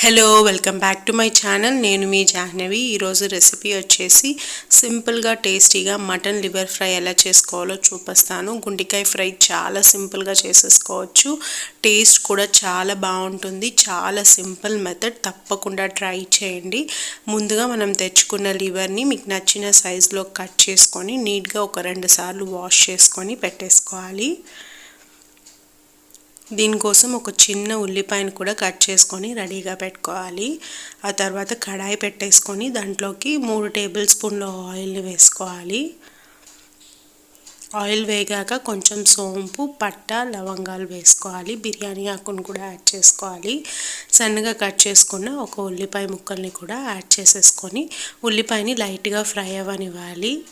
Hello welcome back to my channel నేను మీ జాహ్నవి. ఈరోజు రెసిపీ వచ్చేసి సింపుల్గా టేస్టీగా మటన్ లివర్ ఫ్రై ఎలా చేసుకోవాలో చూపిస్తాను. గుండికాయ ఫ్రై చాలా సింపుల్గా చేసేసుకోవచ్చు. టేస్ట్ కూడా చాలా బాగుంటుంది. చాలా సింపుల్ మెథడ్ తప్పకుండా ట్రై చేయండి. ముందుగా మనం తెచ్చుకున్న లివర్ని మీకు నచ్చిన సైజులో కట్ చేసుకొని నీట్గా ఒక రెండు సార్లు వాష్ చేసుకొని పెట్టేసుకోవాలి. దీనికోసం ఒక చిన్న ఉల్లిపాయను కూడా కట్ చేసుకొని రెడీగా పెట్టుకోవాలి. ఆ తర్వాత కడాయి పెట్టేసుకొని దాంట్లోకి మూడు టేబుల్ స్పూన్ల ఆయిల్ని వేసుకోవాలి. ఆయిల్ వేగాక కొంచెం సోంపు పట్ట లవంగాలు వేసుకోవాలి. బిర్యానీ ఆకును కూడా యాడ్ చేసుకోవాలి. సన్నగా కట్ చేసుకున్న ఒక ఉల్లిపాయ ముక్కల్ని కూడా యాడ్ చేసేసుకొని ఉల్లిపాయని లైట్గా ఫ్రై అవ్వనివ్వాలి.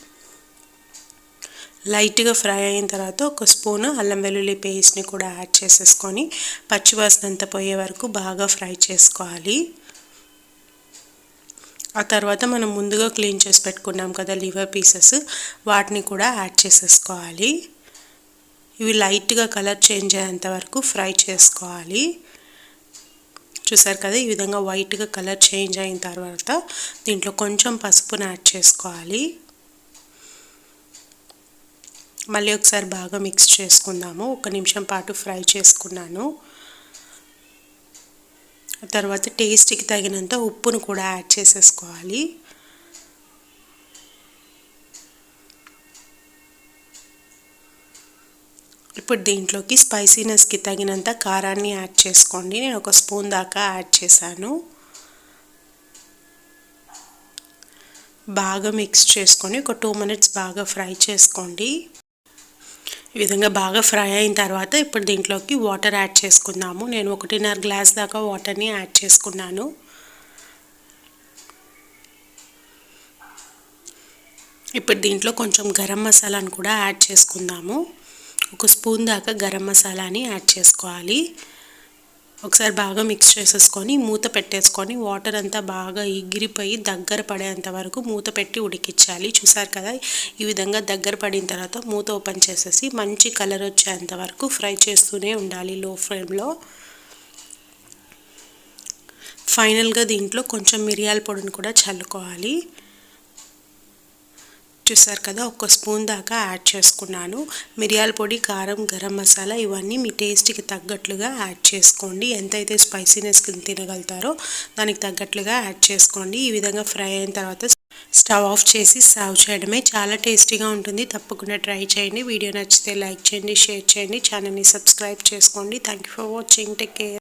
లైట్గా ఫ్రై అయిన తర్వాత ఒక స్పూను అల్లం వెల్లుల్లి పేస్ట్ని కూడా యాడ్ చేసేసుకొని పచ్చివాసన అంతా పోయే వరకు బాగా ఫ్రై చేసుకోవాలి. ఆ తర్వాత మనం ముందుగా క్లీన్ చేసి పెట్టుకున్నాం కదా లివర్ పీసెస్ వాటిని కూడా యాడ్ చేసేసుకోవాలి. ఇవి లైట్గా కలర్ చేంజ్ అయ్యేంత వరకు ఫ్రై చేసుకోవాలి. చూసారు కదా ఈ విధంగా వైట్గా కలర్ చేంజ్ అయిన తర్వాత దీంట్లో కొంచెం పసుపును యాడ్ చేసుకోవాలి. మళ్ళీ ఒకసారి బాగా మిక్స్ చేసుకుందాము. ఒక నిమిషం పాటు ఫ్రై చేసుకున్నాను. తర్వాత టేస్ట్కి తగినంత ఉప్పును కూడా యాడ్ చేసేసుకోవాలి. ఇప్పుడు దీంట్లోకి స్పైసీనెస్కి తగినంత కారాన్ని యాడ్ చేసుకోండి. నేను ఒక స్పూన్ దాకా యాడ్ చేశాను. బాగా మిక్స్ చేసుకొని ఒక టూ మినిట్స్ బాగా ఫ్రై చేసుకోండి. ఈ విధంగా బాగా ఫ్రై అయిన తర్వాత ఇప్పుడు దీంట్లోకి వాటర్ యాడ్ చేసుకుందాము. నేను ఒకటిన్నర గ్లాస్ దాకా వాటర్ని యాడ్ చేసుకున్నాను. ఇప్పుడు దీంట్లో కొంచెం గరం మసాలాను కూడా యాడ్ చేసుకుందాము. ఒక స్పూన్ దాకా గరం మసాలాని యాడ్ చేసుకోవాలి. ఒకసారి బాగా మిక్స్ చేసేసుకొని మూత పెట్టేసుకొని వాటర్ అంతా బాగా ఎగిరిపోయి దగ్గర పడేంత వరకు మూత పెట్టి ఉడికించాలి. చూసారు కదా ఈ విధంగా దగ్గర పడిన తర్వాత మూత ఓపెన్ చేసేసి మంచి కలర్ వచ్చేంత వరకు ఫ్రై చేస్తూనే ఉండాలి లో. ఫ్లేమ్లో ఫైనల్గా దీంట్లో కొంచెం మిరియాల పొడిని కూడా చల్లుకోవాలి. చూసారు కదా ఒక స్పూన్ దాకా యాడ్ చేసుకున్నాను. మిరియాల పొడి కారం గరం మసాలా ఇవన్నీ మీ టేస్ట్కి తగ్గట్లుగా యాడ్ చేసుకోండి. ఎంతైతే స్పైసీనెస్ తినగలుగుతారో దానికి తగ్గట్లుగా యాడ్ చేసుకోండి. ఈ విధంగా ఫ్రై అయిన తర్వాత స్టవ్ ఆఫ్ చేసి సర్వ్ చేయడమే చాలా టేస్టీగా ఉంటుంది. తప్పకుండా ట్రై చేయండి. వీడియో నచ్చితే లైక్ చేయండి షేర్ చేయండి. ఛానల్ని సబ్స్క్రైబ్ చేసుకోండి. Thank you for watching. Take care.